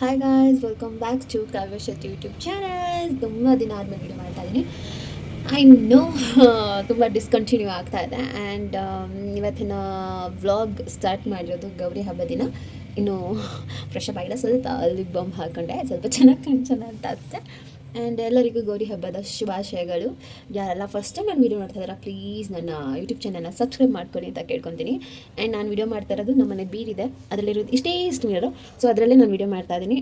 Hi guys welcome back to ಕಾವ್ಯಶತ್ YouTube channel ತುಂಬ ದಿನ ಆದಮೇಲೆ ವೀಡಿಯೋ ಮಾಡ್ತಾ ಇದ್ದೀನಿ ಐ ನೋ ತುಂಬ ಡಿಸ್ಕಂಟಿನ್ಯೂ ಆಗ್ತಾ ಇದೆ. ಆ್ಯಂಡ್ ಇವತ್ತಿನ ವ್ಲಾಗ್ ಸ್ಟಾರ್ಟ್ ಮಾಡಿರೋದು ಗೌರಿ ಹಬ್ಬ ದಿನ. ಇನ್ನು ಫ್ರೆಶ್ ಅಪ್ ಆಗಿಲ್ಲ ಸ್ವಲ್ಪ ಅಲ್ಲಿ ಬಾಂಬ್ ಹಾಕೊಂಡೆ. ಸ್ವಲ್ಪ ಚೆನ್ನಾಗಿ ಕಾಣಿಸೋಣ ಅಂತ ಅಷ್ಟೇ. ಆ್ಯಂಡ್ ಎಲ್ಲರಿಗೂ ಗೌರಿ ಹಬ್ಬದ ಶುಭಾಶಯಗಳು. ಯಾರೆಲ್ಲ ಫಸ್ಟ್ ಟೈಮ್ ನಾನು ವೀಡಿಯೋ ಮಾಡ್ತಾ ಇದ್ದಾರೆ ಪ್ಲೀಸ್ ನನ್ನ ಯೂಟ್ಯೂಬ್ ಚಾನಲ್ನ ಸಬ್ಸ್ಕ್ರೈಬ್ ಮಾಡ್ಕೊಳ್ಳಿ ಅಂತ ಕೇಳ್ಕೊತೀನಿ. ಆ್ಯಂಡ್ ನಾನು ವೀಡಿಯೋ ಮಾಡ್ತಾ ಇರೋದು ನಮ್ಮ ಮನೆ ಬೀರಿದೆ. ಅದರಲ್ಲಿರೋದು ಇಷ್ಟೇ ಇಷ್ಟು ಮೀರೋ ಸೊ ಅದರಲ್ಲೇ ನಾನು ವೀಡಿಯೋ ಮಾಡ್ತಾ ಇದ್ದೀನಿ.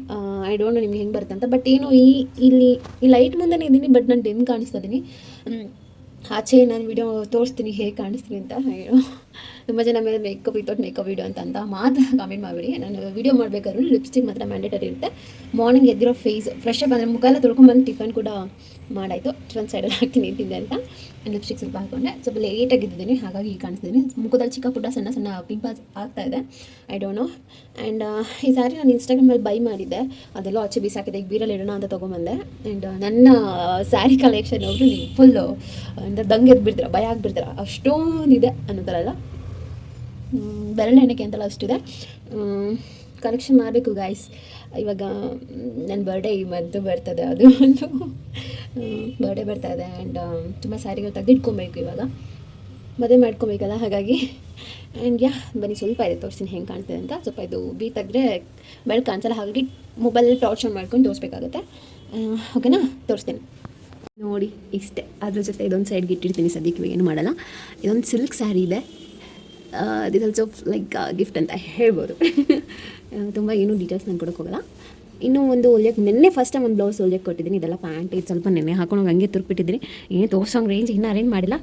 ಐ ಡೋಂಟ್ ನಿಮ್ಗೆ ಹೆಂಗೆ ಬರುತ್ತೆ ಅಂತ ಬಟ್ ಏನು ಈ, ಇಲ್ಲಿ, ಈ ಲೈಟ್ ಮುಂದೆನೇ ಇದ್ದೀನಿ ಬಟ್ ನಾನು ಡಿಮ್ ಕಾಣಿಸ್ತಾ ಇದ್ದೀನಿ. ಆಚೆ ನಾನು ವೀಡಿಯೋ ತೋರಿಸ್ತೀನಿ, ಹೇಗೆ ಕಾಣಿಸ್ತೀನಿ ಅಂತ. ಏನು ತುಂಬ ಜನ ಮೇಲೆ ಮೇಕಪ್ ವಿತೌಟ್ ಮೇಕಪ್ ವಿಡಿಯೋ ಅಂತ ಅಂತ ಮಾತ್ರ ಕಾಮೆಂಟ್ ಮಾಡಿಬಿಡಿ. ನಾನು ವಿಡಿಯೋ ಮಾಡಬೇಕಾದ್ರೂ ಲಿಪ್ಸ್ಟಿಕ್ ಮಾತ್ರ ಮ್ಯಾಂಡೇಟರಿ ಇರುತ್ತೆ. ಮಾರ್ನಿಂಗ್ ಎದ್ದಿರೋ ಫೇಸ್ ಫ್ರೆಶ್ ಅಪ್ ಅಂದರೆ ಮುಖ ಎಲ್ಲ ತೊಳ್ಕೊಂಬಂದು ಟಿಫನ್ ಕೂಡ ಮಾಡಾಯಿತು. ಟಿಫನ್ ಸೈಡಲ್ಲಿ ಹಾಕ್ತೀನಿ ತಿಂದೆ ಅಂತ. ಲಿಪ್ಸ್ಟಿಕ್ ಸ್ವಲ್ಪ ಹಾಕೊಂಡೆ. ಸ್ವಲ್ಪ ಲೇಟಾಗಿದ್ದೀನಿ ಹಾಗಾಗಿ ಈಗ ಕಾಣಿಸ್ತಿದ್ದೀನಿ ಮುಖದಲ್ಲಿ ಚಿಕ್ಕ ಪುಟ್ಟ ಸಣ್ಣ ಸಣ್ಣ ಪಿಂಪಲ್ಸ್ ಆಗ್ತಾ ಇದೆ. ಐ ಡೋಂಟ್ ನೋ ಆ್ಯಂಡ್ ಈ ಸಾರಿ ನಾನು ಇನ್ಸ್ಟಾಗ್ರಾಮಲ್ಲಿ ಬೈ ಮಾಡಿದ್ದೆ. ಅದೆಲ್ಲ ಆಚೆ ಬೀಸಾಕಿದೆ, ಈಗ ಬೀರಲ್ಲಿ ಇಡೋಣ ಅಂತ ತೊಗೊಂಬಂದೆ. ಆ್ಯಂಡ್ ನನ್ನ ಸ್ಯಾರಿ ಕಲೆಕ್ಷನ್ ಅವರು ನೀವು ಫುಲ್ಲು ಅಂದರೆ ದಂಗೆ ಎದ್ಬಿಡ್ತೀರ, ಭಯ ಆಗ್ಬಿಡ್ತೀರ. ಅಷ್ಟೊಂದಿದೆ ಅನ್ನೋ ಥರ ಎಲ್ಲ ಬೆರಳು ಎಣ್ಣೆಗೆ ಅಂತೆಲ್ಲ ಅಷ್ಟಿದೆ. ಕಲೆಕ್ಷನ್ ಮಾಡಬೇಕು ಗಾಯ್ಸ್ ಇವಾಗ ನನ್ನ ಬರ್ಡೇ ಈ ಮಂತು ಬರ್ತದೆ ಅದು ಒಂದು. ಬರ್ಡೇ ಇದೆ ಆ್ಯಂಡ್ ತುಂಬ ಸ್ಯಾರಿಗಳು ತೆಗೆದಿಟ್ಕೊಬೇಕು ಇವಾಗ. ಮದುವೆ ಮಾಡ್ಕೊಬೇಕಲ್ಲ, ಹಾಗಾಗಿ. ಆ್ಯಂಡ್ ಯಾ ಬನ್ನಿ, ಸ್ವಲ್ಪ ಇದೆ, ತೋರಿಸ್ತೀನಿ ಹೆಂಗೆ ಕಾಣ್ತದೆ ಅಂತ. ಸ್ವಲ್ಪ ಇದು ಬಿ ತೆಗೆದ್ರೆ ಬೆಳಕು ಕಾಣಿಸಲ್ಲ, ಹಾಗಾಗಿ ಮೊಬೈಲಲ್ಲಿ ಟಾರ್ಚ್ ಆನ್ ಮಾಡ್ಕೊಂಡು ತೋರಿಸ್ಬೇಕಾಗುತ್ತೆ. ಓಕೆನಾ ತೋರಿಸ್ತೀನಿ. ನೋಡಿ, ಇಷ್ಟೇ. ಅದ್ರ ಜೊತೆ ಇದೊಂದು ಸೈಡ್ಗೆ ಇಟ್ಟಿರ್ತೀನಿ ಸದ್ಯಕ್ಕೆ ಏನು ಮಾಡಲ್ಲ. ಇದೊಂದು ಸಿಲ್ಕ್ ಸ್ಯಾರಿ ಇದೆ. ದಿಸ್ ಆಲ್ಸೋ ಲೈಕ್ ಗಿಫ್ಟ್ ಅಂತ ಹೇಳ್ಬೋದು. ತುಂಬ ಏನೂ ಡೀಟೇಲ್ಸ್ ನಾನು ಕೊಡೋಕೆ ಹೋಗಲ್ಲ. ಇನ್ನೂ ಒಂದು ಹೊಲಿಯಕ್ಕೆ ನಿನ್ನೆ ಫಸ್ಟ್ ಟೈಮ್ ಒಂದು ಬ್ಲೌಸ್ ಹೊಲಿಯಕ್ಕೆ ಕೊಟ್ಟಿದ್ದೀನಿ. ಇದೆಲ್ಲ ಪ್ಯಾಂಟ್ ಇದು ಸ್ವಲ್ಪ ನೆನ್ನೆ ಹಾಕೊಂಡು ಹಂಗೆ ತುರ್ಪಿಟ್ಟಿದ್ದೀನಿ ಏನು ತೋರ್ಸೋಂಗೆ ರೇಂಜ್ ಇನ್ನೂ ಅರೇಂಜ್ ಮಾಡಿಲ್ಲ.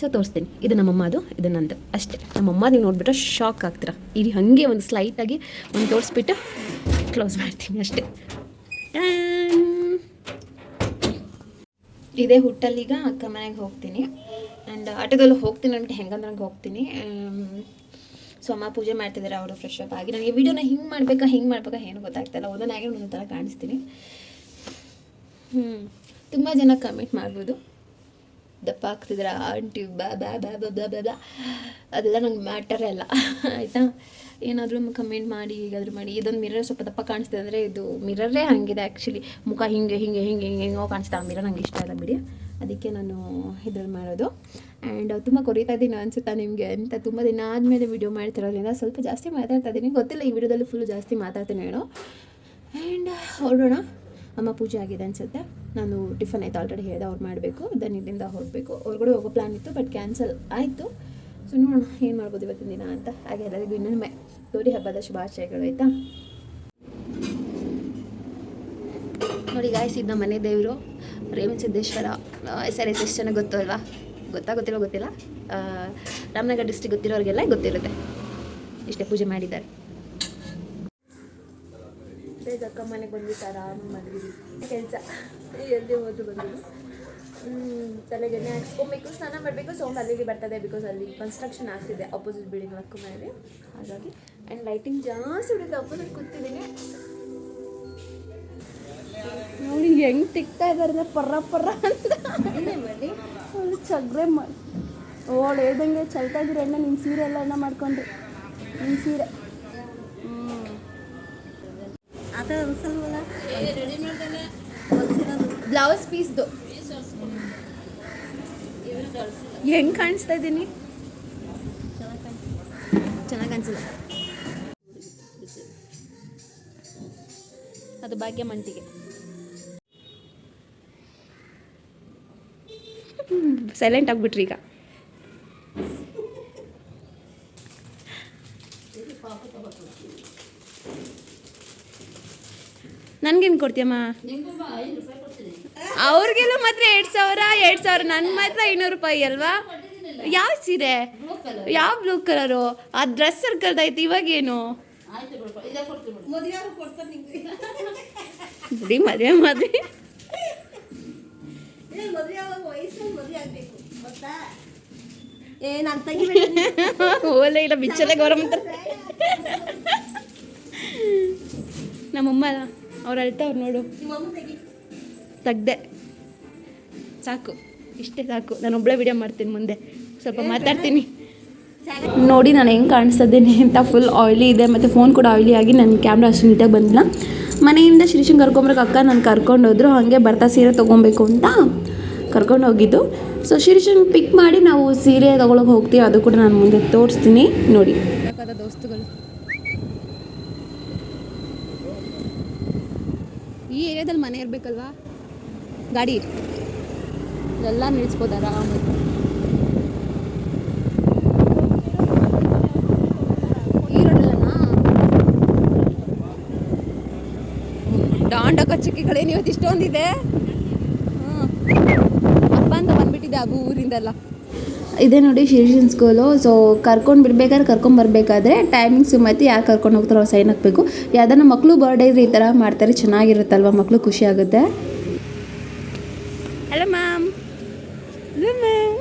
ಸೊ ತೋರಿಸ್ತೀನಿ. ಇದು ನಮ್ಮಮ್ಮ ಅದು ಇದು ನಂದು. ಅಷ್ಟೇ. ನಮ್ಮಮ್ಮ ನೀವು ನೋಡಿಬಿಟ್ರೆ ಶಾಕ್ ಆಗ್ತೀರಾ. ಇಲ್ಲಿ ಹಾಗೆ ಒಂದು ಸ್ಲೈಟಾಗಿ ಒಂದು ತೋರಿಸ್ಬಿಟ್ಟು ಕ್ಲೋಸ್ ಮಾಡ್ತೀನಿ ಅಷ್ಟೇ. ಇದೇ ಹುಟ್ಟಲ್ಲಿಗ ಅಕ್ಕ ಮನೆಗೆ ಹೋಗ್ತೀನಿ. ಆ್ಯಂಡ್ ಆಟೋದಲ್ಲಿ ಹೋಗ್ತೀನಿ ಅಂದ್ಬಿಟ್ಟು ಹೆಂಗಂದ್ರೆ ನಂಗೆ ಹೋಗ್ತೀನಿ. ಸೊ ಅಮ್ಮ ಪೂಜೆ ಮಾಡ್ತಿದ್ದಾರೆ ಅವರು ಫ್ರೆಶ್ ಅಪ್ ಆಗಿ. ನನಗೆ ವೀಡಿಯೋನ ಹಿಂಗೆ ಮಾಡಬೇಕಾ, ಹಿಂಗೆ ಮಾಡ್ಬೇಕಾ ಏನು ಗೊತ್ತಾಗ್ತಾಯಿಲ್ಲ ಒಂದೊಂದಾಗಿ ಒಂದೊಂದು ಥರ ಕಾಣಿಸ್ತೀನಿ. ಹ್ಞೂ ತುಂಬ ಜನ ಕಮೆಂಟ್ ಮಾಡ್ಬೋದು. ದಪ್ಪ ಆಗ್ತಿದ್ರ, ಆಂಟಿ ಬ್ಯಾ ಬ್ಯಾ ಬ್ಯಾ ಬ್ಯಾ ಬ್ಯಾ ಬ್ಯಾ ಅದೆಲ್ಲ ನಂಗೆ ಮ್ಯಾಟರ್ ಅಲ್ಲ. ಆಯಿತಾ? ಏನಾದರೂ ಕಮೆಂಟ್ ಮಾಡಿ, ಹೀಗಾದರೂ ಮಾಡಿ. ಇದೊಂದು ಮಿರರ್ ಸ್ವಲ್ಪ ದಪ್ಪ ಕಾಣಿಸ್ತಿದೆ ಅಂದರೆ ಇದು ಮಿರರೇ ಹಾಗಿದೆ ಆ್ಯಕ್ಚುಲಿ ಮುಖ ಹಿಂಗೆ ಹಿಂಗೆ ಹಿಂಗೆ ಹಿಂಗೆ, ಹೆಂಗೋ ಕಾಣಿಸ್ತಾ. ಮಿರರ್ ನಂಗೆ ಇಷ್ಟ ಇಲ್ಲ ಬಿಡಿ. ಅದಕ್ಕೆ ನಾನು ಇದ್ರಲ್ಲಿ ಮಾಡೋದು. ಆ್ಯಂಡ್ ತುಂಬ ಕೊರಿತಾ ಇದ್ದೀನಿ ಅನಿಸುತ್ತಾ ನಿಮಗೆ? ಅಂತ ತುಂಬ ದಿನ ಆದಮೇಲೆ ವಿಡಿಯೋ ಮಾಡ್ತಿರೋದ್ರಿಂದ ಸ್ವಲ್ಪ ಜಾಸ್ತಿ ಮಾತಾಡ್ತಾ ಇದ್ದೀನಿ ಗೊತ್ತಿಲ್ಲ, ಈ ವಿಡಿಯೋದಲ್ಲಿ ಫುಲ್ಲು ಜಾಸ್ತಿ ಮಾತಾಡ್ತೀನಿ ಹೇಳೋ. ಆ್ಯಂಡ್ ಹೊರಡೋಣ. ಅಮ್ಮ ಪೂಜೆ ಆಗಿದೆ ಅನಿಸುತ್ತೆ. ನಾನು ಟಿಫನ್ ಆಯ್ತು ಆಲ್ರೆಡಿ ಹೇಳಿದೆ, ಅವ್ರು ಮಾಡಬೇಕು. ದೆನ್ ಇಲ್ಲಿಂದ ಹೊರಡಬೇಕು. ಹೊರಗಡೆ ಹೋಗೋ ಪ್ಲ್ಯಾನ್ ಇತ್ತು ಬಟ್ ಕ್ಯಾನ್ಸಲ್ ಆಯಿತು. ಸೊ ನೋಡೋಣ, ಏನು ಮಾಡ್ಬೋದು ಇವತ್ತಿನ ದಿನ ಅಂತ. ಹಾಗೆ ಎಲ್ಲರಿಗೂ ಇನ್ನೊಮ್ಮೆ ಗೌರಿ ಹಬ್ಬದ ಶುಭಾಶಯಗಳು, ಆಯಿತಾ? ನೋಡಿ ಗಾಯ್ಸ್ ಇದು ಮನೆ ದೇವರು. ರೇವಣಸಿದ್ದೇಶ್ವರ ಸಿದ್ದೇಶ್ವರ ಎಸ್ ಎಷ್ಟು ಜನ ಗೊತ್ತು ಅಲ್ವಾ? ಗೊತ್ತಾ ಗೊತ್ತಿಲ್ಲ. ಗೊತ್ತಿಲ್ಲ ರಾಮನಗರ ಡಿಸ್ಟಿಕ್ ಗೊತ್ತಿರೋರಿಗೆಲ್ಲ ಗೊತ್ತಿರುತ್ತೆ. ಇಷ್ಟೇ ಪೂಜೆ ಮಾಡಿದ್ದಾರೆ. ಅಕ್ಕ ಮನೆಗೆ ಬಂದ್ಬಿಟ್ಟು ಆರಾಮ ಮಾಡಿದ್ವಿ ಕೆಲಸ. ಎಲ್ಲಿ ಹೋದ್ರು ತಲೆಗೆ ಎಣ್ಣೆ ಹಾಕ್ಸ್ಕೊಬೇಕು ಸ್ನಾನ ಮಾಡಬೇಕು ಸೌಂಡ್ ಅಲ್ಲಿಗೆ ಬರ್ತದೆ ಬಿಕಾಸ್ ಅಲ್ಲಿ ಕನ್ಸ್ಟ್ರಕ್ಷನ್ ಆಗ್ತಿದೆ ಅಪೋಸಿಟ್ ಬಿಲ್ಡಿಂಗ್ ಅಕ್ಕ ಮನೆಯಲ್ಲಿ. ಹಾಗಾಗಿ ಆ್ಯಂಡ್ ಲೈಟಿಂಗ್ ಜಾಸ್ತಿ ಹೊಡಿದ್ರೆ ಅಪೋಸಿಟ್ ಕೂತಿದ್ದೀನಿ. ನೋಡಿ ಹೆಂಗೆ ತಿಕ್ತಾ ಇದ್ದಾರೆ ಪರ್ರ ಪರ್ರ ಅಂತ. ಅವ್ಳು ಚಗ್ರೆ ಮಾಡಿ ಓಡ್ ಹೇಳ್ದಂಗೆ ಚಲ್ತಾ ಇದ್ದೀರ ಅಣ್ಣ ನಿಮ್ಮ ಸೀರೆ ಎಲ್ಲ ಅಣ್ಣ ಮಾಡ್ಕೊಂಡ್ರಿ. ನಿಮ್ಮ ಸೀರೆ. ಬ್ಲೌಸ್ ಪೀಸ್ದು. ಹೆಂಗ್ ಕಾಣಿಸ್ತಾ ಇದ್ದೀನಿ? ಚೆನ್ನಾಗಿ ಅನ್ಸಿಲ್ಲ ಅದು ಭಾಗ್ಯ ಮಂಟಿಗೆ ಸೈಲೆಂಟ್ ಆಗಿಬಿಟ್ರಿ ಈಗ. ನನ್ಗೇನು ಕೊಡ್ತೀಯಮ್ಮ? ಅವ್ರಿಗೆಲ್ಲ ಮಾತ್ರ ಎರಡು ಸಾವಿರ ಎರಡು ಸಾವಿರ. ನನ್ನ ಮಾತ್ರ ಐನೂರು ರೂಪಾಯಿ ಅಲ್ವಾ? ಯಾವ ಸೀರೆ ಯಾವ ಬ್ಲೂ ಕಲರು? ಆ ಡ್ರೆಸ್ ಸರ್ಕಲ್ ಆಯ್ತು ಇವಾಗೇನು ಬಿಡಿ ಮದುವೆ ಮದುವೆ ಏ ನಾನು ತಂಗಿ ಓಲೆ ಇಲ್ಲ ಬಿಚ್ಚಲೆ ಗೌರಮ್ಮ ನಮ್ಮಮ್ಮ ಅವ್ರು ಅಳ್ತಾವ್ರು ನೋಡು. ತೆಗ್ದೆ. ಸಾಕು ಇಷ್ಟೇ ಸಾಕು. ನಾನು ಒಬ್ಬಳೇ ವಿಡಿಯೋ ಮಾಡ್ತೀನಿ ಮುಂದೆ. ಸ್ವಲ್ಪ ಮಾತಾಡ್ತೀನಿ. ನೋಡಿ ನಾನು ಹೆಂಗೆ ಕಾಣಿಸ್ತಿದ್ದೀನಿ ಅಂತ ಫುಲ್ ಆಯ್ಲಿ ಇದೆ ಮತ್ತು ಫೋನ್ ಕೂಡ ಆಯ್ಲಿ ಆಗಿ ನನ್ನ ಕ್ಯಾಮ್ರಾ ಅಷ್ಟು ನೀಟಾಗಿ ಬಂದಿಲ್ಲ. ಮನೆಯಿಂದ ಶ್ರೀಶಂಗ್ ಕರ್ಕೊಂಬರಕ್ಕೆ ಅಕ್ಕ ನಾನು ಕರ್ಕೊಂಡು ಹೋದ್ರು ಹಾಗೆ ಬರ್ತಾ ಸೀರೆ ತೊಗೊಬೇಕು ಅಂತ. ಕರ್ಕೊಂಡು ಹೋಗಿದ್ದು. ಸೊ ಶಿರೀಷನ್ ಪಿಕ್ ಮಾಡಿ ನಾವು ಸೀರೆ ತೊಗೊಳಕ್ಕೆ ಹೋಗ್ತೀವಿ. ಅದು ಕೂಡ ನಾನು ಮುಂದೆ ತೋರಿಸ್ತೀನಿ. ನೋಡಿ. ದೋಸ್ತುಗಳು. ಈ ಏರಿಯಾದಲ್ಲಿ ಮನೆ ಇರಬೇಕಲ್ವಾ? ಗಾಡಿ. ಎಲ್ಲ ನಿಲ್ಲಿಸ್ಬೋದು ಆರಾಮಾಗಿ. ಡಾಂಡ ಕಚ್ಚಕ್ಕಿಗಳೇನು ಇವತ್ತು ಇಷ್ಟೊಂದಿದೆ ಹ್ಞೂ ಅಪ್ಪ ಅಂತ ಅದು ಊರಿಂದೆಲ್ಲ? ಇದೇ ನೋಡಿ ಶಿರ್ಷನ್ ಸ್ಕೂಲು ಸೊ ಕರ್ಕೊಂಡು ಬಿಡ್ಬೇಕಾದ್ರೆ ಕರ್ಕೊಂಡು ಬರಬೇಕಾದ್ರೆ ಟೈಮಿಂಗ್ಸು ಮತ್ತು ಯಾರು ಕರ್ಕೊಂಡು ಹೋಗ್ತಾರೋ ಸೈನ್ ಹಾಕಬೇಕು. ಯಾವ್ದಾನ ಮಕ್ಕಳು ಬರ್ಡೇ ಈ ಥರ ಮಾಡ್ತಾರೆ ಚೆನ್ನಾಗಿರುತ್ತಲ್ವ? ಮಕ್ಕಳು ಖುಷಿ ಆಗುತ್ತೆ. ಹಲೋ ಮ್ಯಾಮ್ ಹಲೋ ಮ್ಯಾಮ್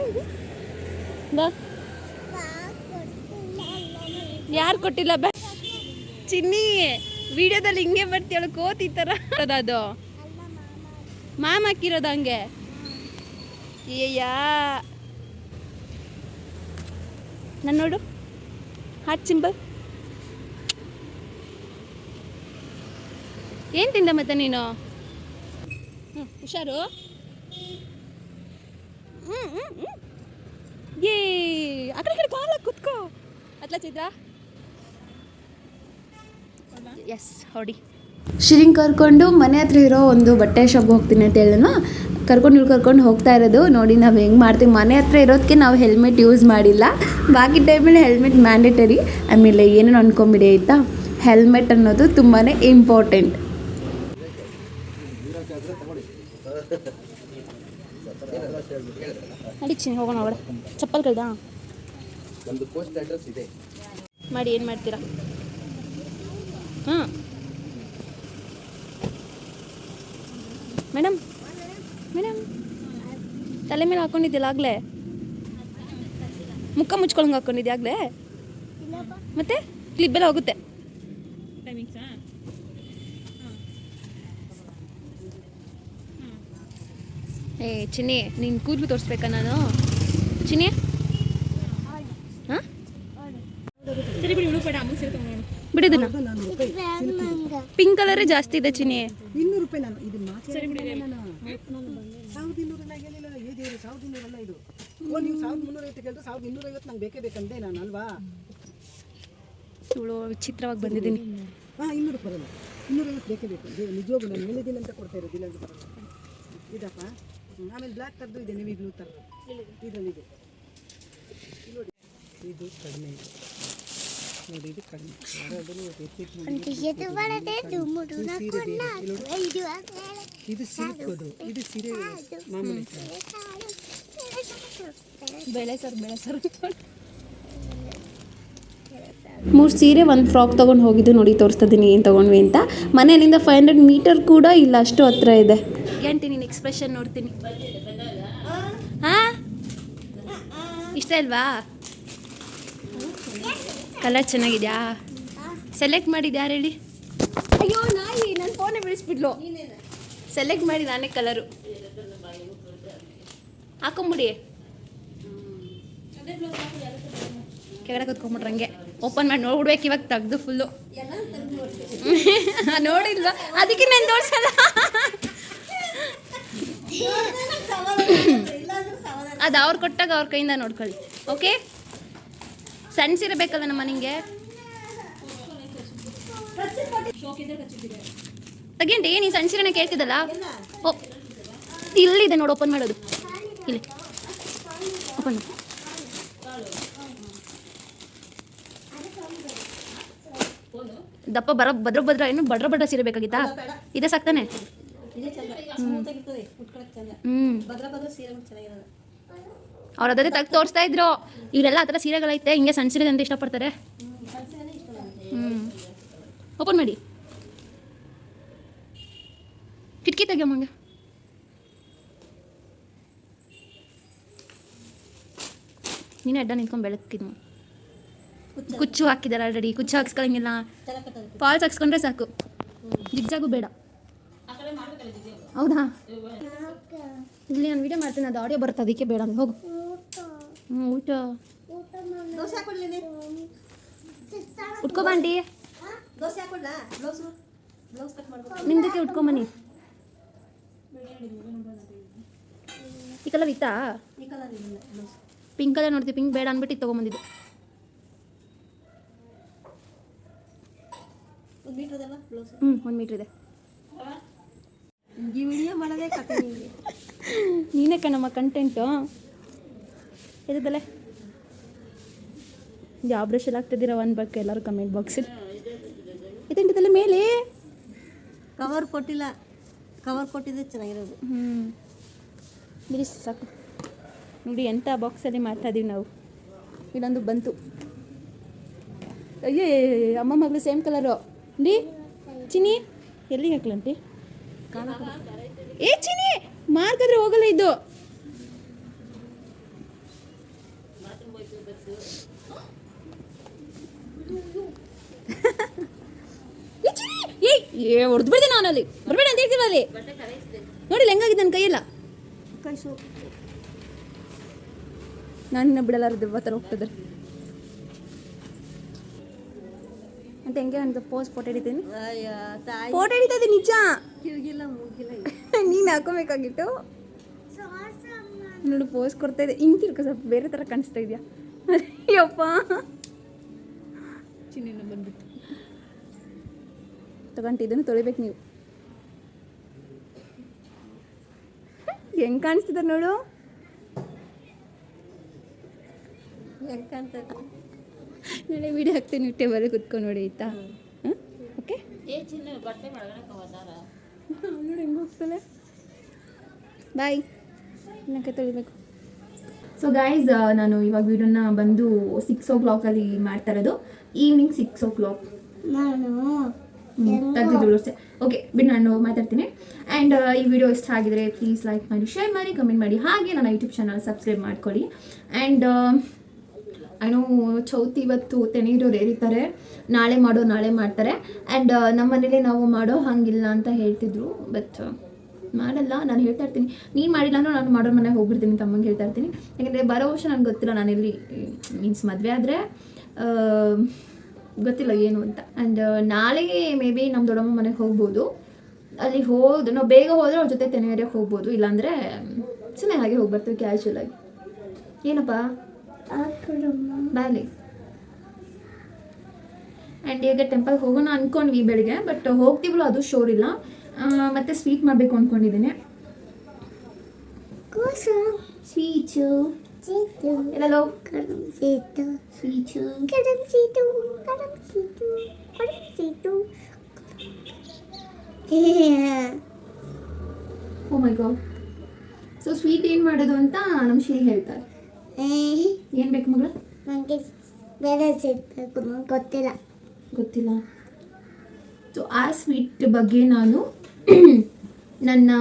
ಯಾರು ಕೊಟ್ಟಿಲ್ಲ? ಬಾ. ಚಿನ್ನಿ ವಿಡಿಯೋದಲ್ಲಿ ಹಿಂಗೆ ಬರ್ತೀಯಳು ಕೋತಿ ಥರ ಅದು. ಮ್ಯಾಮ್ ಹಾಕಿರೋದು ಹಂಗೆ. ಏಯ್ಯಾ ನಾನು ನೋಡು. ಹಾಟ್ ಸಿಂಬಲ್ ಏನು ತಿಂದ ಮತ್ತೆ ನೀನು? ಹ್ಞೂ ಹುಷಾರು. ಹ್ಮ್, ಹ್ಮ್, ಹ್ಮ್. ಏ ಆ ಕಡೆ ಕಡೆ ಕಾಲ ಕುತ್ಕೋ. ಅತ್ಲ ಚಿತ್ರ? ಎಸ್ ಹೊಡಿ. ಶಿರಿಂಗ್ ಕರ್ಕೊಂಡು ಮನೆ ಹತ್ರ ಇರೋ ಒಂದು ಬಟ್ಟೆ ಶಾಪ್ಗೆ ಹೋಗ್ತೀನಿ ಅಂತ ಹೇಳಿದ್ನ ಕರ್ಕೊಂಡು ಇಳ್ ಕರ್ಕೊಂಡು ಹೋಗ್ತಾ ಇರೋದು. ನೋಡಿ ನಾವು ಹೆಂಗೆ ಮಾಡ್ತೀವಿ. ಮನೆ ಹತ್ರ ಇರೋದಕ್ಕೆ ನಾವು ಹೆಲ್ಮೆಟ್ ಯೂಸ್ ಮಾಡಿಲ್ಲ. ಬಾಕಿ ಟೈಮಲ್ಲಿ ಹೆಲ್ಮೆಟ್ ಮ್ಯಾಂಡೇಟರಿ ಆಮೇಲೆ ಏನೇನು ಅಂದ್ಕೊಂಬಿಡಿ ಆಯಿತಾ? ಹೆಲ್ಮೆಟ್ ಅನ್ನೋದು ತುಂಬಾ ಇಂಪಾರ್ಟೆಂಟ್ ಹೋಗೋಣ ಚಪ್ಪಲ್ ಕಳ್ದಾ? ಪೋಸ್ಟ್ ಅಡ್ರೆಸ್ ಇದೆ. ಮಾಡಿ ಏನು ಮಾಡ್ತೀರಾ? ಹಾಂ ಮೇಡಮ್ ಮೇಡಮ್ ತಲೆ ಮೇಲೆ ಹಾಕೊಂಡಿದ್ದಿಲ್ಲ ಆಗಲೇ ಮುಖ ಮುಚ್ಕೊಳಂಗೆ ಹಾಕೊಂಡಿದ್ದೆ ಆಗಲೇ? ಮತ್ತೆ ಎಲ್ಲ ಹೋಗುತ್ತೆ. ಏ ಚಿನ್ನಿ ನಿನ್ನ ಕೂದಲು ತೋರಿಸ್ಬೇಕಾ ನಾನು? ಚಿನ್ನಿ? ಹಾಂ? ಬಿಡಿದನ ಪಿಂಕ್ ಕಲರೇ ಜಾಸ್ತಿ ಇದೆ ಚಿನ್ನಿ. ಇನ್ನೂರು ರೂಪಾಯಿ ನಾನು. ಇದು ಮಾತ್ರ ಸಾವಿರದ ಇನ್ನೂರು ಏನಿಲ್ಲ ಏ ದೇವ್ರಿ ಸಾವಿರದ ಇನ್ನೂರಲ್ಲ ಇದು. ಓ ನೀವು ಸಾವಿರದ ಮುನ್ನೂರೈವತ್ತು ಕೇಳಿದ್ರೆ ಸಾವಿರದ ಇನ್ನೂರೈವತ್ತು ನಂಗೆ ಬೇಕೇ ಬೇಕಂದೆ ನಾನು ಅಲ್ವಾ? ಇವಳು ವಿಚಿತ್ರವಾಗಿ ಬಂದಿದ್ದೀನಿ. ಹಾಂ ಇನ್ನೂರು ಬರಲ್ಲ ಇನ್ನೂರೈವತ್ತು ಬೇಕೇ ಬೇಕು. ದೇ- ನಿಜವಾಗೂ ನಾನು ಹೇಳಿದ್ದೀನಿ ಅಂತ ಕೊಡ್ತಾ ಇರೋದಿಲ್ಲ ಅಂತ ಬರಲ್ಲ ಇದಪ್ಪ? ಆಮೇಲೆ ಬ್ಲ್ಯಾಕ್ ಥರದ್ದು ಇದೆ ನಿಮಗೆ ಬ್ಲೂ ಥರದ್ದು ಇದರಲ್ಲಿದೆ ನೋಡಿ ಇದು ಕಡಿಮೆ ಇದೆ. ಇದು ಇದು ಸೀರೆ ಮಾಮೂಲಿ ಬೆಳೆ ಸರ್ ಬೆಳೆ ಸರ್. ಮೂರು ಸೀರೆ ಒಂದು ಫ್ರಾಕ್ ತೊಗೊಂಡು ಹೋಗಿದ್ದು ನೋಡಿ ತೋರಿಸ್ತಾ ಇದ್ದೀನಿ ಏನು ತೊಗೊಂಡ್ವಿ ಅಂತ. ಮನೆಯಲ್ಲಿಂದ ಫೈವ್ ಹಂಡ್ರೆಡ್ ಮೀಟರ್ ಕೂಡ ಇಲ್ಲ ಅಷ್ಟು ಹತ್ರ ಇದೆ. ಗಂಟೆ ನಿನ್ನ ಎಕ್ಸ್ಪ್ರೆಷನ್ ನೋಡ್ತೀನಿ. ಹಾ? ಇಷ್ಟ ಇಲ್ವಾ? ಕಲರ್ ಚೆನ್ನಾಗಿದ್ಯಾ? ಸೆಲೆಕ್ಟ್ ಮಾಡಿದ್ದು ಯಾರು ಹೇಳಿ? ಅಯ್ಯೋ ನಾಯಿ ನನ್ನ ಫೋನೇ ಬಿಡಿಸ್ಬಿಡ್ಲು ಸೆಲೆಕ್ಟ್ ಮಾಡಿ ನಾನೇ ಕಲರು ಹಾಕೊಂಬಿಡಿ. ಕೆಳಗಡೆ ಕುತ್ಕೊಂಬಿಟ್ರೆ ಹಂಗೆ. ಓಪನ್ ಮಾಡಿ ನೋಡ್ಬಿಡ್ಬೇಕು ಇವಾಗ ತೆಗ್ದು ಫುಲ್ಲು ನೋಡಿಲ್ವಾ? ಅದಕ್ಕೆ ನಾನು ತೋರಿಸಲ್ಲ. ಅದು ಅವ್ರು ಕೊಟ್ಟಾಗ ಅವ್ರ ಕೈಯಿಂದ ನೋಡ್ಕೊಳ್ಳಿ. ಓಕೆ ಸಣ್ಣ ಸೀರೆ ಬೇಕಲ್ಲ ನಮ್ಮ ನಿಂಗೆ ತಗೇಂಟಿ ನೀನು ಸಣ್ಣ ಸೀರೆನ ಕೇಳ್ತಿದ್ದಲ್ಲ? ಓ ಇಲ್ಲಿದೆ ನೋಡು ಓಪನ್ ಮಾಡೋದು. ಇಲ್ಲಿ. ಓಪನ್ ದಪ್ಪ ಬರ ಭದ್ರ ಭದ್ರ ಏನು ಬಡ್ರ ಬಡ್ರ ಸೀರೆ ಬೇಕಾಗಿತ್ತಾ? ಇದೆ ಸಾಕ್ತಾನೆ? ಹ್ಞೂ ಭದ್ರ ಭದ್ರ ಸೀರೆ ಚೆನ್ನಾಗಿರೋದು ಅವ್ರು ಅದೇ ತೆಗ್ದು ತೋರಿಸ್ತಾ ಇದ್ರು. ಇವರೆಲ್ಲ ಆ ಥರ ಸೀರೆಗಳೈತೆ, ಹಿಂಗೆ ಸಣ್ಣ ಸೀರೆ ಅಂತ ಇಷ್ಟಪಡ್ತಾರೆ. ಹ್ಞೂ ಓಪನ್ ಮಾಡಿ. ಕಿಟಕಿ ತೆಗಿಯಮ್ಮಂಗೆ ನೀನು ಅಡ್ಡ ನಿಂತ್ಕೊಂಡು ಬೆಳಕಿದ್ನು ಕುಚ್ಚು ಹಾಕಿದ್ದಾರೆ ಆಲ್ರೆಡಿ ಕುಚ್ಚು ಹಾಕ್ಸ್ಕೊಳಂಗಿಲ್ಲ. ಫಾಲ್ಸ್ ಹಾಕ್ಸ್ಕೊಂಡ್ರೆ ಸಾಕು. ಜಿಗ್ಜಾಗು ಬೇಡ. ಹೌದಾ? ಇಲ್ಲಿ ನಾನು ವಿಡಿಯೋ ಮಾಡ್ತೀನಿ, ಅದು ಆಡಿಯೋ ಬರ್ತದೆ ಅದಕ್ಕೆ ಬೇಡ. ಹೋಗು. ಹ್ಞೂ ಊಟ. ದೋಸೆ ಹಾಕೊಡ್ಲೇನೆ ಉಟ್ಕೋ ಬಾಂಟಿ ದೋಸೆ ಹಾಕೊಡ್ಲಾ? ಮಾಡ್ಕೊ. ನಿಮ್ದಕ್ಕೆ ಉಟ್ಕೊಂಬನ್ನಿ. ಈ ಕಲರ್ ಇತ್ತಾ? ಪಿಂಕ್ ಕಲರ್ ನೋಡ್ತೀವಿ ಪಿಂಕ್ ಬೇಡ ಅಂದ್ಬಿಟ್ಟು ಇದು ತೊಗೊಂಬಂದಿದ್ದು. ಹ್ಞೂ ಒಂದು ಮೀಟ್ರ್ ಇದೆ. ನೀನೇ ಕಣಮ್ಮ ಕಂಟೆಂಟು ಎದಲ್ಲೇ ಯಾವ ಬ್ರಷಲ್ಲಿ ಹಾಕ್ತಿದ್ದೀರಾ? ಒಂದು ಬಗ್ಗೆ ಎಲ್ಲರೂ ಕಮೆಂಟ್ ಬಾಕ್ಸಲ್ಲಿ ಇದೆಂಟಿದಲ್ಲ ಮೇಲೆ? ಕವರ್ ಕೊಟ್ಟಿಲ್ಲ. ಕವರ್ ಕೊಟ್ಟಿದ್ರೆ ಚೆನ್ನಾಗಿರೋದು. ಹ್ಞೂ ಬಿಡಿ ಸಾಕು. ನೋಡಿ ಎಂಥ ಬಾಕ್ಸಲ್ಲಿ ಮಾಡ್ತಾ ಇದೀವಿ ನಾವು. ಇಲ್ಲೊಂದು ಬಂತು. ಅಯ್ಯೋ ಅಮ್ಮ ಮಗಳು ಸೇಮ್ ಕಲರು ನೋಡಿ ಚಿನಿ ಎಲ್ಲಿಗೆ ಹಾಕ್ಲಂಟಿ? ಏ ಚಿನಿ ಮಾರ್ಕದ್ರೆ ಹೋಗಲ್ಲ ಇದು ಏ ಚಿನಿ ಏ ಹೊಡೆದು ಬಿಡ್ದೆ ನಾನು ಅಲ್ಲಿ ಬರಬೇಡ ಅಂತ ಹೇಳ್ತೀವಿ ಅಲ್ಲಿ ನೋಡಿ ಹೆಂಗಾಗಿದೆ ನನ್ನ ಕೈಯೆಲ್ಲ. ಕೈ ಸೋಪ್ ನಾನು ಬಿಡಲ್ಲ ದೆವ್ವ ಥರ ಹೋಗ್ತದೆ ಅಂತ ಹೆಂಗೆ ಅಂತ ಪೋಸ್ ಫೋಟೋ ಹಿಡಿತೀನಿ ಫೋಟೋ ಹಿಡಿತಾ ಇದೆ ನಿಜ. ಕಿವಿಗಿಲ್ಲ ಮೂಗಿಲ್ಲ ನೀನು ಹಾಕೋಬೇಕಾಗಿತ್ತು. ನೋಡು ಪೋಸ್ ಕೊಡ್ತಾ ಇದೆ. ಹಿಂತಿರ್ಕ ಸ್ವಲ್ಪ ಬೇರೆ ಥರ ಕಾಣಿಸ್ತಾ ಇದೆಯಾ? ಅಯ್ಯಪ್ಪ. ಚಿನ್ನ ಬಂದ್ಬಿಟ್ಟು. ತಗೊಂಡು ಇದನ್ನು ತೊಳಿಬೇಕು ನೀವು. ಹೆಂಗ್ ಕಾಣಿಸ್ತಿದ್ದಾರೆ ನೋಡು. ಹೆಂಗ್ ಕಾಣ್ತದೆ? ನಾಳೆ ವಿಡಿಯೋ ಹಾಕ್ತೀನಿ ಟೇಬಲ್ ಕುತ್ಕೊಂಡು ನೋಡಿ ಆಯ್ತಾ? ಓಕೆ ನೋಡಿ ಹೆಂಗೆ ಬಾಯ್ ಇನ್ನಕ್ಕೆ ತೊಳಿಬೇಕು. ಸೊ ಗೈಸ್ ನಾನು ಇವಾಗ ವಿಡಿಯೋನ ಬಂದು ಸಿಕ್ಸ್ ಓ ಕ್ಲಾಕಲ್ಲಿ ಮಾಡ್ತಾ ಇರೋದು. ಈವ್ನಿಂಗ್ ಸಿಕ್ಸ್ ಓ ಕ್ಲಾಕ್ ನಾನು ತೆಗೆದಿದ್ರು ಅಷ್ಟೇ. ಓಕೆ ಬಿಟ್ಟು ನಾನು ಮಾತಾಡ್ತೀನಿ. ಆ್ಯಂಡ್ ಈ ವಿಡಿಯೋ ಇಷ್ಟ ಆಗಿದ್ರೆ ಪ್ಲೀಸ್ ಲೈಕ್ ಮಾಡಿ ಶೇರ್ ಮಾಡಿ ಕಮೆಂಟ್ ಮಾಡಿ. ಹಾಗೆ ನನ್ನ ಯೂಟ್ಯೂಬ್ ಚಾನಲ್ ಸಬ್ಸ್ಕ್ರೈಬ್ ಮಾಡ್ಕೊಳ್ಳಿ. ಆ್ಯಂಡ್ ಏನೋ ಚೌತಿ ಇವತ್ತು ತೆನೀರೋರು ಎರಿತಾರೆ ನಾಳೆ ಮಾಡೋ, ನಾಳೆ ಮಾಡ್ತಾರೆ. ಆ್ಯಂಡ್ ನಮ್ಮ ಮನೇಲಿ ನಾವು ಮಾಡೋ ಹಾಗಿಲ್ಲ ಅಂತ ಹೇಳ್ತಿದ್ರು. ಬಟ್ ಮಾಡಲ್ಲ, ನಾನು ಹೇಳ್ತಾ ಇರ್ತೀನಿ. ನೀನು ಮಾಡಿಲ್ಲ ಅಂದ್ರೆ ನಾನು ಮಾಡೋ ಮನೆಗೆ ಹೋಗ್ಬಿಡ್ತೀನಿ ತಮ್ಮಂಗೆ ಹೇಳ್ತಾ ಇರ್ತೀನಿ. ಯಾಕಂದರೆ ಬರೋ ವರ್ಷ ನನಗೆ ಗೊತ್ತಿಲ್ಲ ನಾನು ಎಲ್ಲಿ ಮೀನ್ಸ್ ಮದುವೆ ಆದರೆ ಗೊತ್ತಿಲ್ಲ ಏನು ಅಂತ. ಆ್ಯಂಡ್ ನಾಳೆ ಮೇ ಬಿ ನಮ್ಮ ದೊಡ್ಡಮ್ಮ ಮನೆಗೆ ಹೋಗ್ಬೋದು. ಅಲ್ಲಿ ಹೋದ್ರೆ ನಾವು ಬೇಗ ಹೋದರೆ ಅವ್ರ ಜೊತೆ ತೆನೆಯರಿಗೆ ಹೋಗ್ಬೋದು. ಇಲ್ಲಾಂದರೆ ಸುಮ್ಮನೆ ಹಾಗೆ ಹೋಗಿ ಬರ್ತೀವಿ ಕ್ಯಾಶುವಲ್ ಆಗಿ. ಏನಪ್ಪ? ಬಾಲಿ ಆ್ಯಂಡ್ ಈಗ ಟೆಂಪಲ್ ಹೋಗೋಣ ಅಂದ್ಕೊಂಡ್ವಿ ಬೆಳಿಗ್ಗೆ ಬಟ್ ಹೋಗ್ತೀವಲ್ಲ ಅದು ಶೋರ್ ಇಲ್ಲ. ಮತ್ತೆ ಸ್ವೀಟ್ ಮಾಡಬೇಕು ಅಂದ್ಕೊಂಡಿದ್ದೀನಿ ಎಲ್ಲೋ ಓ ಮೈ ಸೊ ಸ್ವೀಟ್ ಏನು ಮಾಡೋದು ಅಂತ ನಮ್ಮ ಶ್ರೀ ಹೇಳ್ತಾರೆ. ಏನು ಬೇಕು ಮಗಳ? ನನಗೆ ಬೇರೆ ಗೊತ್ತಿಲ್ಲ. ಗೊತ್ತಿಲ್ಲ ಸೊ ಆ ಸ್ವೀಟ್ ಬಗ್ಗೆ ನಾನು ನನ್ನ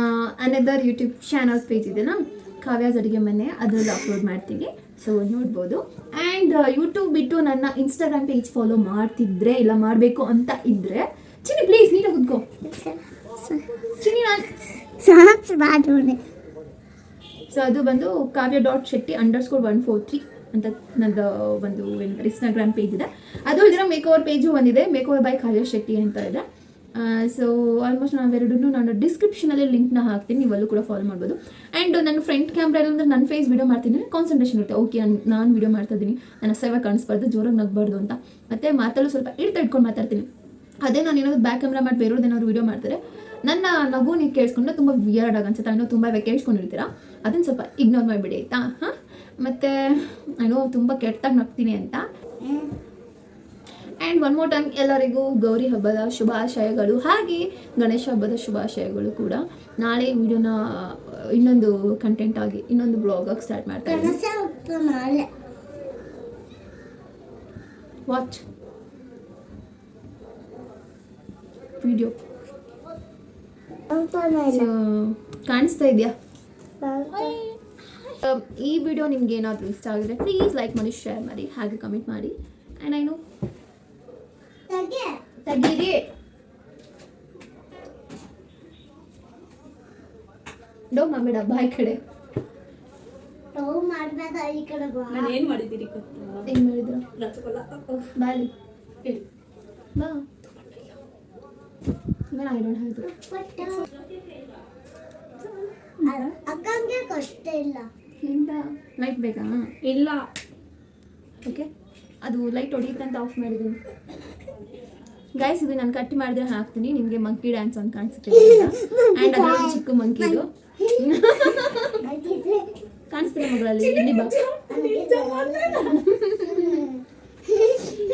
ಅನದರ್ ಯೂಟ್ಯೂಬ್ ಚಾನಲ್ ಪೇಜ್ ಇದೆನಾ ಕಾವ್ಯಾಸ್ ಅಡುಗೆ ಮನೆ ಅದರಲ್ಲಿ ಅಪ್ಲೋಡ್ ಮಾಡ್ತೀನಿ ಸೊ ನೋಡ್ಬೋದು. ಆ್ಯಂಡ್ ಯೂಟ್ಯೂಬ್ ಬಿಟ್ಟು ನನ್ನ ಇನ್ಸ್ಟಾಗ್ರಾಮ್ ಪೇಜ್ ಫಾಲೋ ಮಾಡ್ತಿದ್ರೆ, ಇಲ್ಲ ಮಾಡಬೇಕು ಅಂತ ಇದ್ದರೆ ಚಿನ್ನಿ ಪ್ಲೀಸ್ ನೀಟಾಗಿ ಕುತ್ಕೋ. ಚಿನ್ನಿ, ನಾನು ಸೊ ಅದು ಬಂದು Kavya dot Shetty underscore one four three ಅಂತ ನನ್ನ ಒಂದು ಇನ್ಸ್ಟಾಗ್ರಾಮ್ ಪೇಜ್ ಇದೆ. ಅದು ಇದರ ಮೇಕ್ ಓವರ್ ಪೇಜು ಒಂದಿದೆ make over by Kavya Shetty ಅಂತ ಇದೆ. ಸೊ ಆಲ್ಮೋಸ್ಟ್ ನಾವೆರಡೂ ನಾನು ಡಿಸ್ಕ್ರಿಪ್ಷನಲ್ಲಿ ಲಿಂಕ್ನ ಹಾಕ್ತೀನಿ, ನೀವಲ್ಲೂ ಕೂಡ ಫಾಲೋ ಮಾಡ್ಬೋದು. ಆ್ಯಂಡ್ ನನ್ನ ಫ್ರಂಟ್ ಕ್ಯಾಮ್ರಾ ಅಂದ್ರೆ ನನ್ನ ಫೇಸ್ ವಿಡಿಯೋ ಮಾಡ್ತೀನಿ ಕಾನ್ಸಂಟ್ರೇಷನ್ ಇರುತ್ತೆ. ಓಕೆ ನಾನು ವಿಡಿಯೋ ಮಾಡ್ತಾ ಇದ್ದೀನಿ. ನನ್ನ ಸೇವೆ ಕಾಣಿಸ್ಬಾರ್ದು, ಜೋರಾಗಿ ನಗಬಾರ್ದು ಅಂತ. ಮತ್ತೆ ಮಾತಲ್ಲೂ ಸ್ವಲ್ಪ ಇಡ್ತಾ ಇಟ್ಕೊಂಡು ಮಾತಾಡ್ತೀನಿ. ಅದೇ ನಾನು ಏನಾದ್ರು ಬ್ಯಾಕ್ ಕ್ಯಾಮ್ರಾ ಮಾಡಿ ಏನಾದ್ರು ವಿಡಿಯೋ ಮಾಡ್ತಾರೆ, ನನ್ನ ನಗು ನೀವು ಕೇಳಿಸ್ಕೊಂಡ್ರೆ ತುಂಬ ವಿಯರ್ಡ್ ಆಗಿ ಅನ್ಸುತ್ತೆ. ಏನೋ ತುಂಬ ಕೇಳಿಸ್ಕೊಂಡಿರ್ತೀರಾ? ಅದನ್ನು ಸ್ವಲ್ಪ ಇಗ್ನೋರ್ ಮಾಡಿಬಿಡಿ, ಆಯಿತಾ? ಹಾಂ? ಮತ್ತು ನಾನು ತುಂಬ ಕೆಟ್ಟಾಗಿ ನಗ್ತೀನಿ ಅಂತ. ಆ್ಯಂಡ್ ಒನ್ ಮೋರ್ ಟೈಮ್ ಎಲ್ಲರಿಗೂ ಗೌರಿ ಹಬ್ಬದ ಶುಭಾಶಯಗಳು ಹಾಗೆ ಗಣೇಶ ಹಬ್ಬದ ಶುಭಾಶಯಗಳು ಕೂಡ. ನಾಳೆ ವಿಡಿಯೋನ ಇನ್ನೊಂದು ಕಂಟೆಂಟ್ ಆಗಿ ಇನ್ನೊಂದು ಬ್ಲಾಗಾಗಿ ಸ್ಟಾರ್ಟ್ ಮಾಡ್ತಾರೆ ವಾಚ್ ವಿಡಿಯೋ ಕಾಣಿಸ್ತಾ ಇದೆಯಾ? Um, ಈ ವಿಡಿಯೋ ನಿಮ್ಗೆ ಏನಾದರೂ ಇಷ್ಟ ಆಗಿದ್ರೆ ಪ್ಲೀಸ್ ಲೈಕ್ ಮಾಡಿ ಶೇರ್ ಮಾಡಿ ಹಾಗೆ ಕಮೆಂಟ್ ಮಾಡಿ. ಆ್ಯಂಡ್ ಐ ನೋ ತೆಗೀರಿ. ಡೋ ಮಾಡಬೇಡ ಬಾಯ್ ಕಡೆ. ಈ ಕಡೆ ಬಾ. ಏನು ಮಾಡಿದ್ದೀರಿ ಏನು ಮಾಡಿದ್ರು? ಬಾಲಿ. ಬಾ. ಇವಾಗ ಐರನ್ ಡೋಂಟ್ ಹ್ಯಾವ್ ಅಕ್ಕಂಗೆ ಕಷ್ಟ ಇಲ್ಲ. ಎಂತ ಲೈಟ್ ಬೇಕಾ? ಇಲ್ಲ. ಓಕೆ ಅದು ಲೈಟ್ ಹೊಡಿಯುತ್ತೆ ಅಂತ ಆಫ್ ಮಾಡಿದ್ದೀನಿ. ಗೈಸ್ ಇದು ನಾನು ಕಟ್ ಮಾಡಿದ್ರೆ ಹಾಕ್ತೀನಿ. ನಿಮಗೆ ಮಂಕಿ ಡ್ಯಾನ್ಸ್ ಅಂತ ಕಾಣಿಸುತ್ತೆ ಆ್ಯಂಡ್ ಅದು ಚಿಕ್ಕ ಮಂಕಿ ಇದು. ಕಾಣಿಸ್ತೀನಿ ಮಗಳಲ್ಲಿ? ಇಲ್ಲಿ ಬಾ.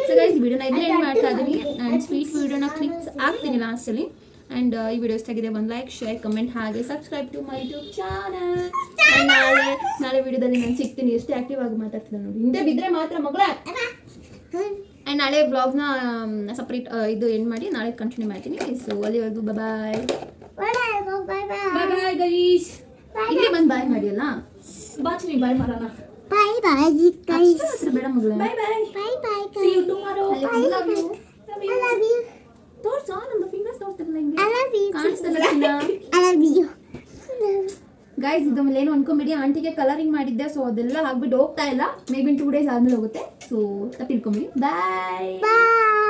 ಸೊ ಗೈಸ್ ವಿಡಿಯೋನ ಏನು ಮಾಡ್ತಾ ಇದ್ದೀನಿ ಆ್ಯಂಡ್ ಸ್ವೀಟ್ ವಿಡಿಯೋನ ಕ್ಲಿಪ್ಸ್ ಹಾಕ್ತೀನಿ ಲಾಸ್ಟಲ್ಲಿ ಆ್ಯಂಡ್ ಈ ವಿಡಿಯೋ ಇಷ್ಟ ಆಗಿದೆ ಒಂದು ಲೈಕ್ ಶೇರ್ ಕಮೆಂಟ್ ಹಾಗೆ subscribe to my YouTube channel ನಾಳೆ ನಾಳೆ ವಿಡಿಯೋದಲ್ಲಿ ನಾನು ಸಿಗ್ತೀನಿ. ಎಷ್ಟು ಆಕ್ಟಿವ್ ಆಗಿ ಮಾತಾಡ್ತೀನಿ ನೋಡಿ. ಹಿಂದೆ ಬಿದ್ದರೆ ಮಾತ್ರ ಮಗಳ. ಆ್ಯಂಡ್ ನಾಳೆ ಬ್ಲಾಗ್ನ ಸಪ್ರೇಟ್ ಇದು ಎಂಡ್ ಮಾಡಿ ನಾಳೆ ಕಂಟಿನ್ಯೂ ಮಾಡ್ತೀನಿ. ಸೊ ಅಲ್ಲಿವರೆಗೂ ಬಾಯ್ bye bye bye bye guys ಇಲ್ಲಿ ಬಂದು ಬಾಯ್ ಮಾಡಿ ಅಲ್ಲ ಬಾಚಿನಿ ಬಾಯ್ ಮಾಡೋಣ ಬಾಯ್ ಬಾಯ್ ಹತ್ರ ಬೇಡ bye. Bye bye bye bye See you tomorrow. I love you. I love you. ತೋರ್ಸು ನಮ್ದು ಹಿಂಗೆ. ಕಾಣಿಸ್ತಲ್ಲ. ಗೈಸ್ ಇದು ಮೇಲೆ ಏನು ಅನ್ಕೊಂಬಿಡಿ ಆಂಟಿಗೆ ಕಲರಿಂಗ್ ಮಾಡಿದ್ದೆ ಸೊ ಅದೆಲ್ಲ ಹಾಕ್ಬಿಟ್ಟು ಹೋಗ್ತಾ ಇಲ್ಲ. ಮೇ ಬಿ ಟೂ ಡೇಸ್ ಆದ್ಮೇಲೆ ಹೋಗುತ್ತೆ. ಸೊ ತಪ್ಪಿರ್ಕೊಂಬಿಡಿ ಬಾಯ್ Bye.